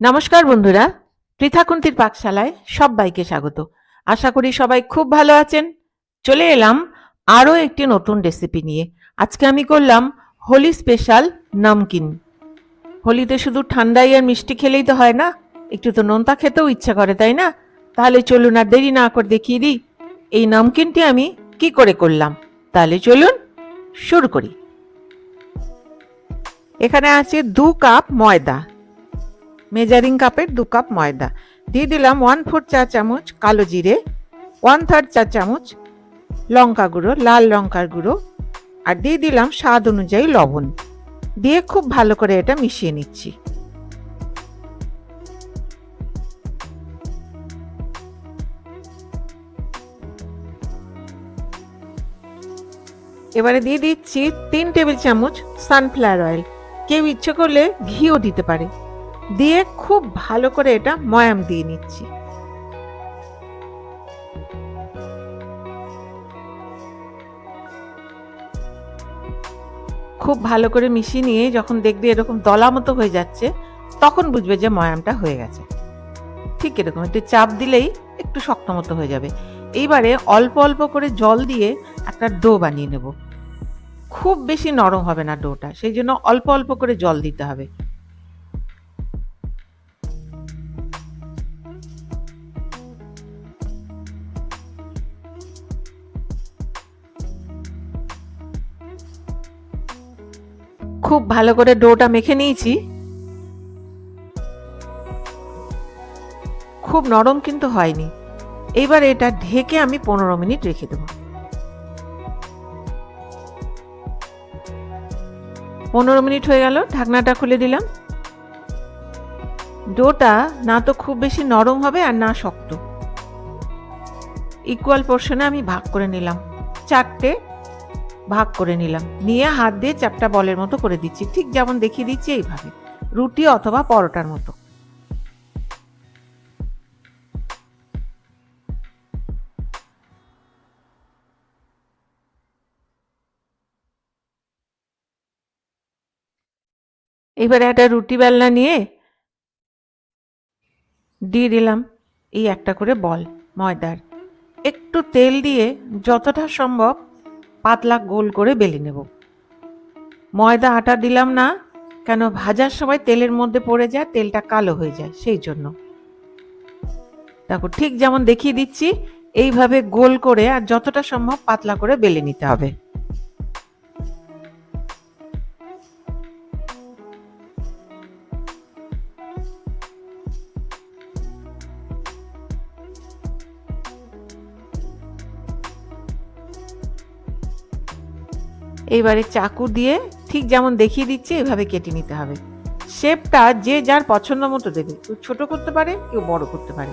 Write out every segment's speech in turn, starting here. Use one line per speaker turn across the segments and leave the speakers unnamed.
নমস্কার বন্ধুরা, পৃথাকুন্তির পাকশালায় সবাইকে স্বাগত। আশা করি সবাই খুব ভালো আছেন। চলে এলাম আরও একটি নতুন রেসিপি নিয়ে। আজকে আমি করলাম হোলি স্পেশাল নমকিন। হোলিতে শুধু ঠান্ডাই আর মিষ্টি খেলেই তো হয় না, একটু তো নোনতা খেতেও ইচ্ছা করে, তাই না? তাহলে চলুন আর দেরি না করে দেখিয়ে দিই, এই নামকিনটি আমি কি করে করলাম? তাহলে চলুন শুরু করি। এখানে আছে দু কাপ ময়দা। মেজারিং কাপের দু কাপ ময়দা। দিয়ে দিলাম ওয়ান ফোর চা চামচ কালো জিরে ওয়ান থার্ড চা চামচ লঙ্কা গুঁড়ো, লাল লঙ্কার গুঁড়ো, আর দিয়ে দিলাম স্বাদ অনুযায়ী লবণ। দিয়ে খুব ভালো করে এটা মিশিয়ে নিচ্ছি। এবারে দিয়ে দিচ্ছি তিন টেবিল চামচ সানফ্লাওয়ার অয়েল কেউ ইচ্ছে করলে ঘিও দিতে পারে। দিয়ে খুব ভালো করে এটা ময়াম দিয়ে নিচ্ছি। খুব ভালো করে মিশিয়ে নিয়ে যখন দেখবে এরকম দলা মতো হয়ে যাচ্ছে, তখন বুঝবে যে ময়ামটা হয়ে গেছে। ঠিক এরকম, একটু চাপ দিলেই একটু শক্ত মতো হয়ে যাবে। এইবারে অল্প অল্প করে জল দিয়ে একটা ডো বানিয়ে নেব। খুব বেশি নরম হবে না ডোটা, সেই জন্য অল্প অল্প করে জল দিতে হবে। খুব ভালো করে ডোটা মেখে নিয়েছি। খুব নরম কিন্তু হয়নি। এইবার এটা ঢেকে আমি পনেরো মিনিট রেখে দেবো। পনেরো মিনিট হয়ে গেল, ঢাকনাটা খুলে দিলাম। ডোটা না তো খুব বেশি নরম হবে আর না শক্ত। ইকুয়াল পোর্শনে আমি ভাগ করে নিলাম। চারটে ভাগ করে নিলাম। নিয়ে হাত দিয়ে চ্যাপটা বলের মতো করে দিচ্ছি। ঠিক যেমন দেখিয়ে দিচ্ছি এইভাবে। রুটি অথবা পরোটার মতো। এবারে একটা রুটি বেলনা নিয়ে দিয়ে দিলাম এই একটা করে বল, ময়দার। একটু তেল দিয়ে যতটা সম্ভব পাতলা গোল করে বেলে নেব। ময়দা আটা দিলাম না, কেন ভাজার সময় তেলের মধ্যে পড়ে যায়, তেলটা কালো হয়ে যায়, সেই জন্য। দেখো, ঠিক যেমন দেখিয়ে দিচ্ছি, এইভাবে গোল করে আর যতটা সম্ভব পাতলা করে বেলে নিতে হবে। এইবারে চাকু দিয়ে ঠিক যেমন দেখিয়ে দিচ্ছি, এভাবে কেটে নিতে হবে। শেপটা যে যার পছন্দ মতো দেবে। কেউ ছোট করতে পারে, কেউ বড় করতে পারে।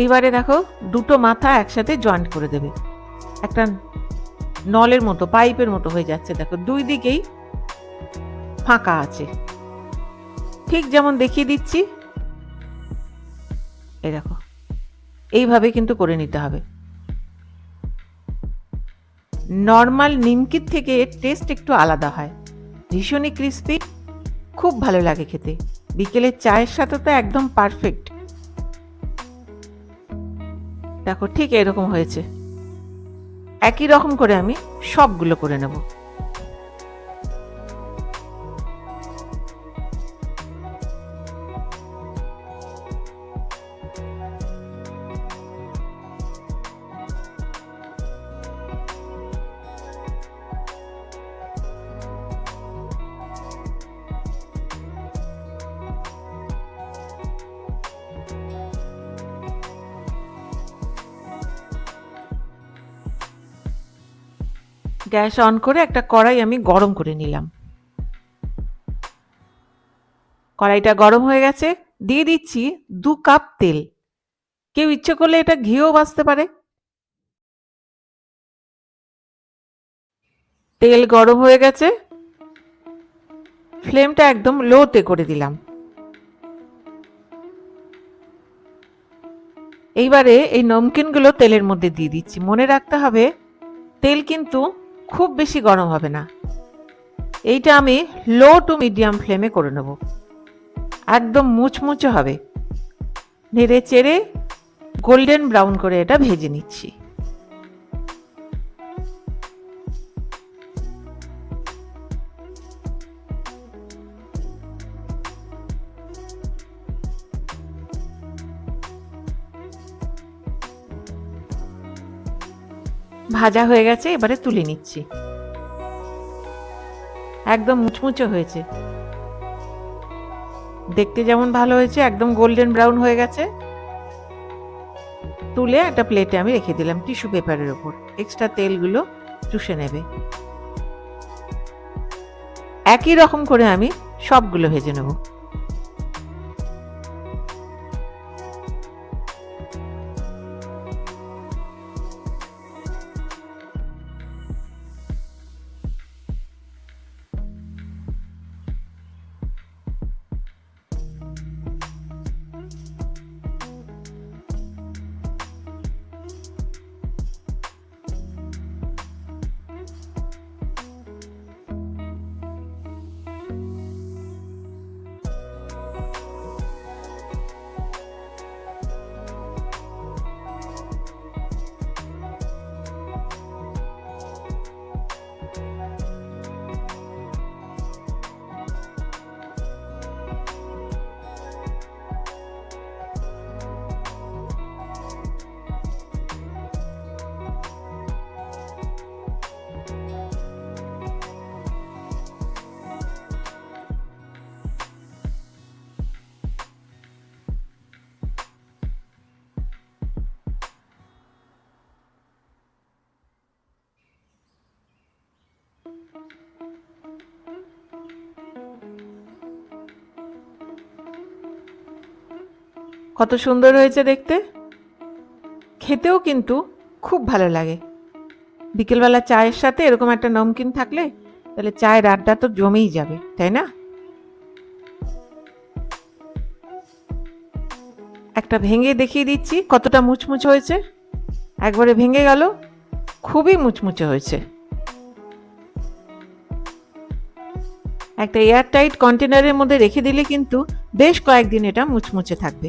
এইবারে দেখো, দুটো মাথা একসাথে জয়েন্ট করে দেবে। একটা নলের মতো, পাইপের মতো হয়ে যাচ্ছে। দেখো, দুই দিকেই ফাঁকা আছে। ঠিক যেমন দেখিয়ে দিচ্ছি এ দেখো, এইভাবে কিন্তু করে নিতে হবে। নর্মাল নিমকির থেকে এর টেস্ট একটু আলাদা হয়। ভীষণই ক্রিস্পি, খুব ভালো লাগে খেতে। বিকেলের চায়ের সাথে তো একদম পারফেক্ট। দেখো, ঠিক এরকম হয়েছে। একই রকম করে আমি সবগুলো করে নেব। গ্যাস অন করে একটা কড়াই আমি গরম করে নিলাম। কড়াইটা গরম হয়ে গেছে, দিয়ে দিচ্ছি দু কাপ তেল। কেউ ইচ্ছে করলে এটা ঘিও বাঁচতে পারে। তেল গরম হয়ে গেছে। ফ্লেমটা একদম লোতে করে দিলাম। এইবারে এই নমকিনগুলো তেলের মধ্যে দিয়ে দিচ্ছি। মনে রাখতে হবে, তেল কিন্তু খুব বেশি গরম হবে না। এইটা আমি লো টু মিডিয়াম ফ্লেমে করে নেব। একদম মুচমুচে হবে। নেড়ে চেড়ে গোল্ডেন ব্রাউন করে এটা ভেজে নিচ্ছি। ভাজা হয়ে গেছে, এবারে তুলে নিচ্ছি। একদম মুচমুচে হয়েছে। দেখতে যেমন ভালো হয়েছে, একদম গোল্ডেন ব্রাউন হয়ে গেছে। তুলে একটা প্লেটে আমি রেখে দিলাম টিস্যু পেপারের ওপর। এক্সট্রা তেলগুলো চুষে নেবে। একই রকম করে আমি সবগুলো ভেজে নেব। কত সুন্দর হয়েছে দেখতে। খেতেও কিন্তু খুব ভালো লাগে। বিকেলবেলা চায়ের সাথে এরকম একটা নমকিন থাকলে তাহলে চায়ের আড্ডা তো জমেই যাবে, তাই না? একটা ভেঙে দেখিয়ে দিচ্ছি, কতটা মুচমুচে হয়েছে। একবারে ভেঙে গেল, খুবই মুচমুচে হয়েছে। একটা এয়ারটাইট কন্টেনারের মধ্যে রেখে দিলে কিন্তু বেশ কয়েকদিন এটা মুচমুচে থাকবে।